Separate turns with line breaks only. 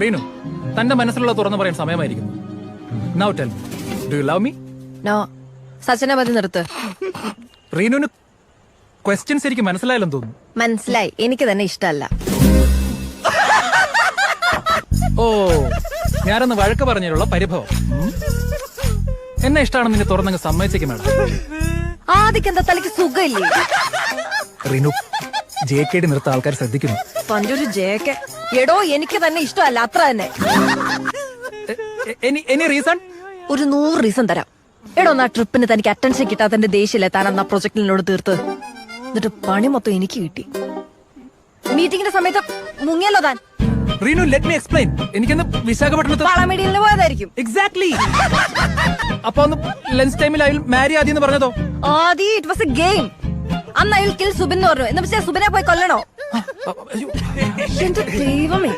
റീനു തന്റെ മനസ്സിലുള്ള തുറന്നു പറയാൻ സമയമായിരിക്കുന്നു. Now tell do you love me
no സച്ചിനെ മതി നിർത്ത്.
റീനുവിന് ക്വസ്റ്റ്യൻസ് എനിക്ക് മനസ്സിലായാലെന്ന് തോന്നുന്നു.
മനസ്സിലായി. എനിക്ക് തന്നെ ഇഷ്ടമല്ല.
ഓ ഞാനൊന്ന് വഴക്ക് പറഞ്ഞതിലുള്ള പരിഭവം. ഉം. എന്നെ ഇഷ്ടമാണെന്ന് നിന്നെ തുറന്നങ്ങ് സമ്മതിച്ചേക്കും മേഡം.
ആദ്യക്ക് എന്താ തലയ്ക്ക് സുഖമില്ലേ?
റീനു ജെ കെ ഡി നിർത്ത ആൾക്കാർ ശ്രദ്ധിക്കുന്നു.
പണ്ടൊരു ജെ കെ. എടോ എനിക്ക് തന്നെ ഇഷ്ടമല്ല അത്ര തന്നെ.
Any reason?
ഒരു നൂറ് റീസൺ തരാം. എടോ ആ ട്രിപ്പിന് തനിക്ക് അറ്റൻഷൻ കിട്ടാത്തന്റെ ദേഷ്യല്ലേ? താൻ അന്ന് ആ പ്രൊജക്ടിനോട് തീർത്ത്? എന്നിട്ട് പണി മൊത്തം എനിക്ക് കിട്ടി. മീറ്റിംഗിന്റെ സമയത്ത് മുങ്ങിയല്ലോ താൻ.
റീനു ലെറ്റ് മീ എക്സ്പ്ലെയിൻ എനിക്കൊന്ന് വിശാഖപട്ടണത്ത്
വളമീഡിയലിന് പോയതായിരിക്കും.
എക്സാക്ട്ലി അപ്പൊ ഒന്ന് ലഞ്ച് ടൈമിൽ അയാൾ മാരി ആദ്യം പറഞ്ഞതോ?
ആദ്യം ഇറ്റ് വാസ് എ ഗെയിം അന്ന് അയാൾ കിൽ സുബിൻ എന്ന് പറഞ്ഞു. എന്ന് വെച്ചാൽ സുബിനെ പോയി കൊല്ലണോ? എന്റെ ദൈവമേ.